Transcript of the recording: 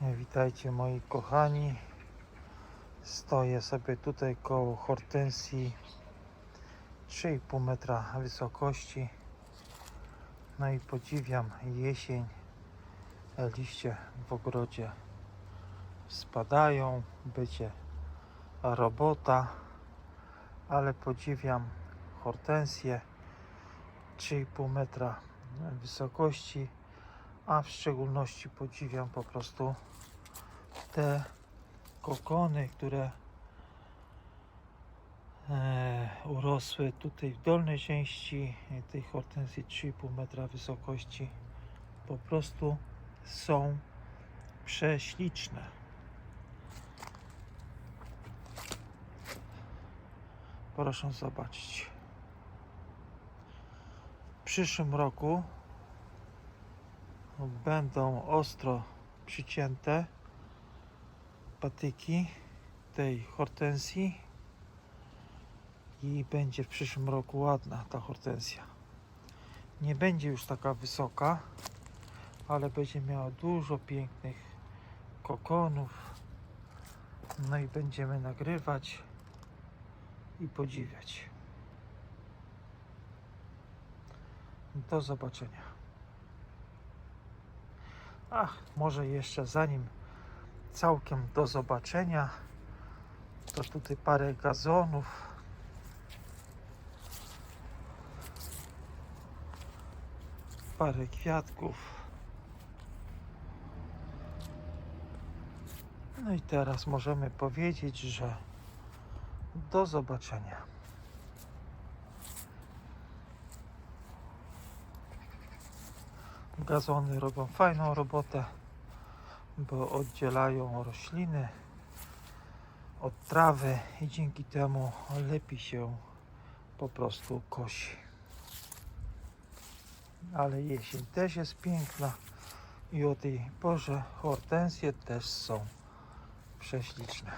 Witajcie moi kochani. Stoję sobie tutaj koło hortensji 3,5 metra wysokości. No i podziwiam jesień. Liście w ogrodzie spadają, będzie robota, ale podziwiam hortensję 3,5 metra wysokości, a w szczególności podziwiam po prostu te kokony, które e, urosły tutaj w dolnej części tej hortensji 3,5 metra wysokości. Po prostu są prześliczne. Proszę zobaczyć. W przyszłym roku będą ostro przycięte patyki tej hortensji i będzie w przyszłym roku ładna ta hortensja. Nie będzie już taka wysoka, ale będzie miała dużo pięknych kokonów. No i będziemy nagrywać i podziwiać. Do zobaczenia. Ach, może jeszcze zanim całkiem do zobaczenia, to tutaj parę gazonów. Parę kwiatków. No i teraz możemy powiedzieć, że do zobaczenia. Gazony robią fajną robotę, bo oddzielają rośliny od trawy i dzięki temu lepiej się po prostu kosi. Ale jesień też jest piękna i o tej porze hortensje też są prześliczne.